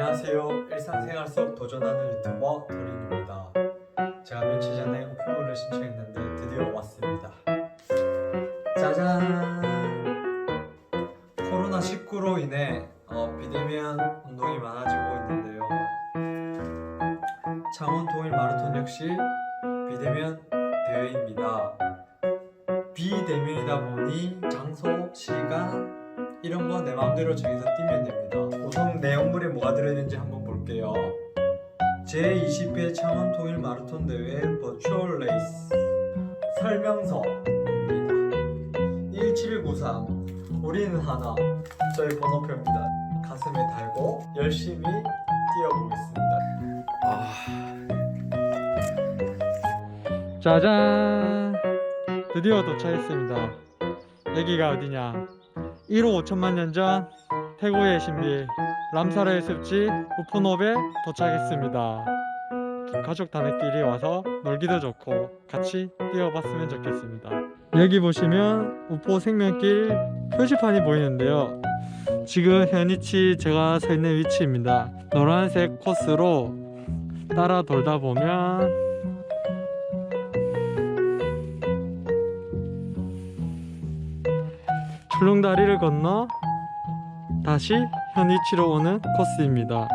안녕하세요. 일상생활 속 도전하는 유튜버 도린입니다. 제가 며칠 전에 오픈을 신청했는데 드디어 왔습니다. 짜잔! 코로나 19로 인해 어, 비대면 운동이 많아지고 있는데요. 창원 동일 마라톤 역시 비대면 대회입니다. 비대면이다 보니 장소, 시간 이런 거 내 마음대로 정해서 뛰면 됩니다. 우선 내용물에 뭐가 들어있는지 한번 볼게요. 제20회 창원 통일 마라톤 대회 버추얼 레이스 설명서입니다. 1793 우리는 하나 저희 번호표입니다. 가슴에 달고 열심히 뛰어보겠습니다. 짜잔 드디어 도착했습니다. 여기가 어디냐? 1호 5천만 년 전 태고의 신비 람사르의 습지 우프노베 도착했습니다. 가족 단위끼리 와서 놀기도 좋고 같이 뛰어봤으면 좋겠습니다. 여기 보시면 우포 생명길 표지판이 보이는데요. 지금 현 위치 제가 서 있는 위치입니다. 노란색 코스로 따라 돌다 보면 출렁다리를 건너 다시 현 위치로 오는 코스입니다.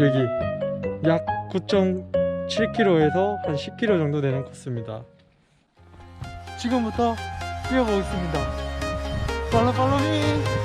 여기 약 9.7km에서 한 10km 정도 되는 코스입니다. 지금부터 뛰어보겠습니다. 팔로 팔로미.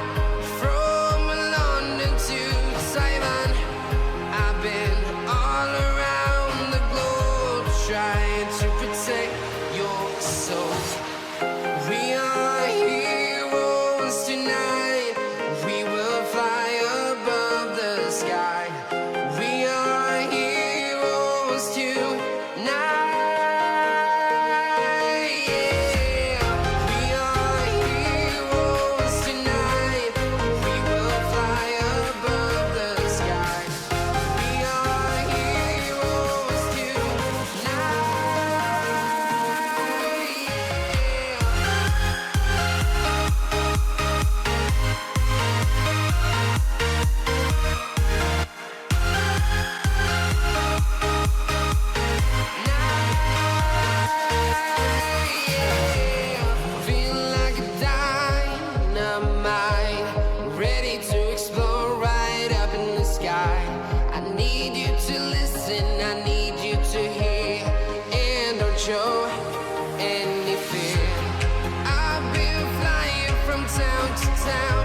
town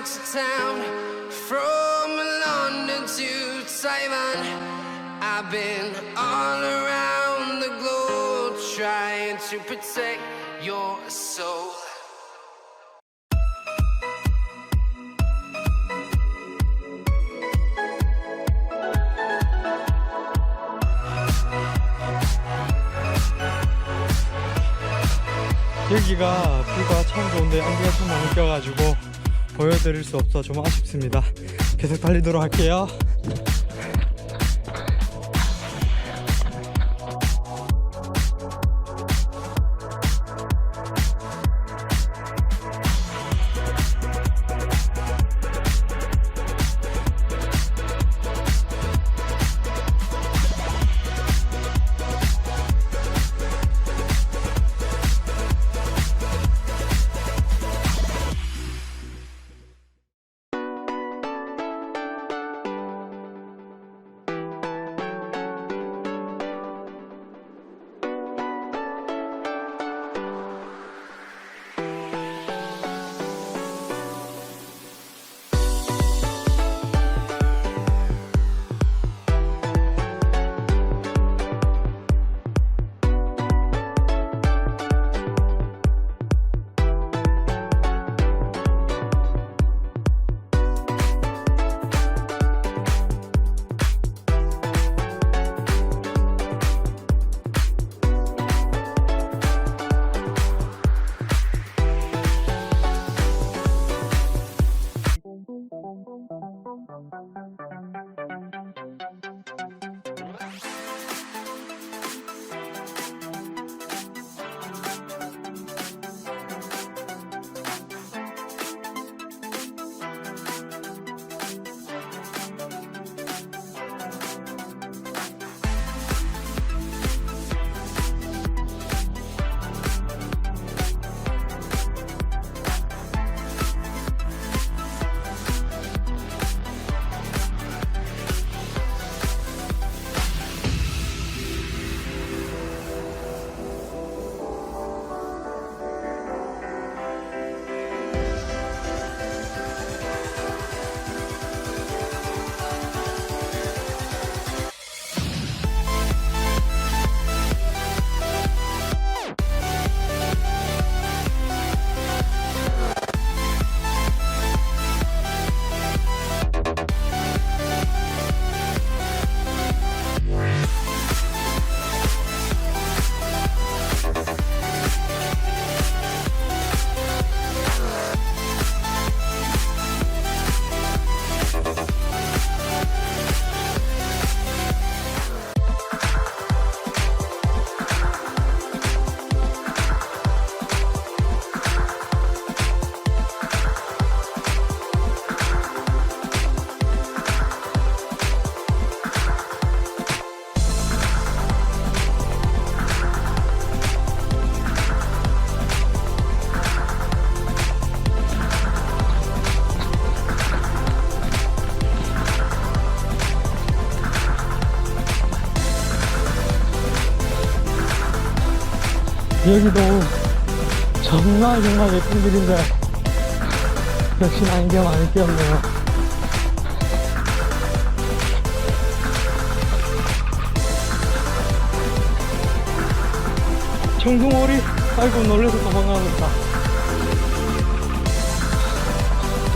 town to town, from London to Taiwan. I've been all around the globe trying to protect your soul. 여기가 뷰가 참 좋은데 안개가 좀 많이 껴가지고 보여드릴 수 없어 좀 아쉽습니다. 계속 달리도록 할게요 여기도 정말 정말 예쁜 길인데 역시 안개 많이 끼었네요. 청둥오리 아이고 놀래서 도망가겠다.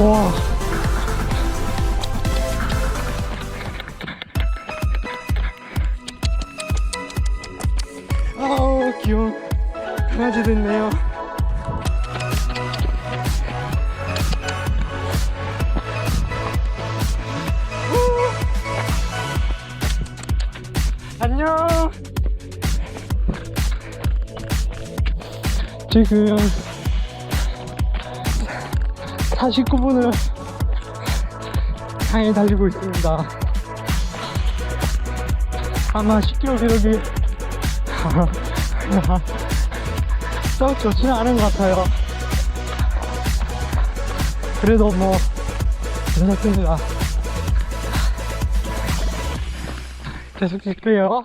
와 지금 49분을 향해 달리고 있습니다 아마 10km 기록이 썩 좋지는 않은 것 같아요. 그래도 뭐, 괜찮습니다. 계속 뛸게요.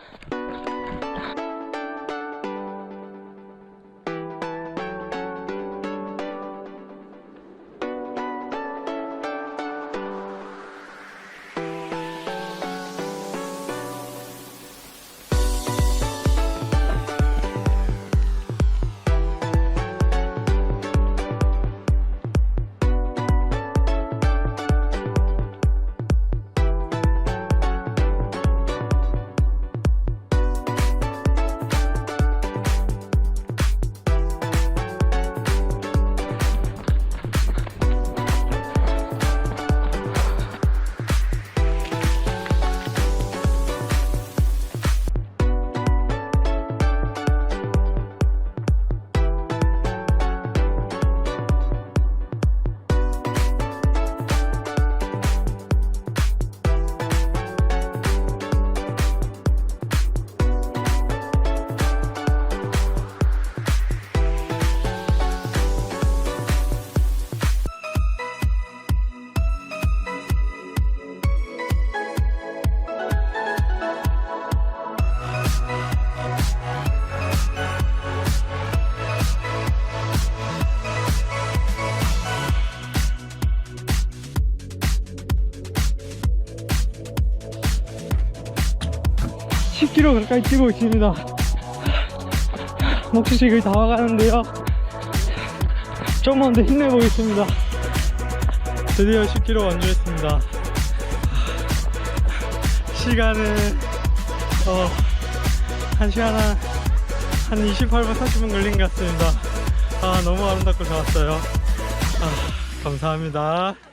10km 가까이 뛰고 있습니다. 거의 다 와가는데요. 좀만 더 힘내보겠습니다. 드디어 10km 완주했습니다. 시간은, 어, 1시간 한, 한 28분, 30분 걸린 것 같습니다. 아, 너무 아름답고 좋았어요. 아, 감사합니다.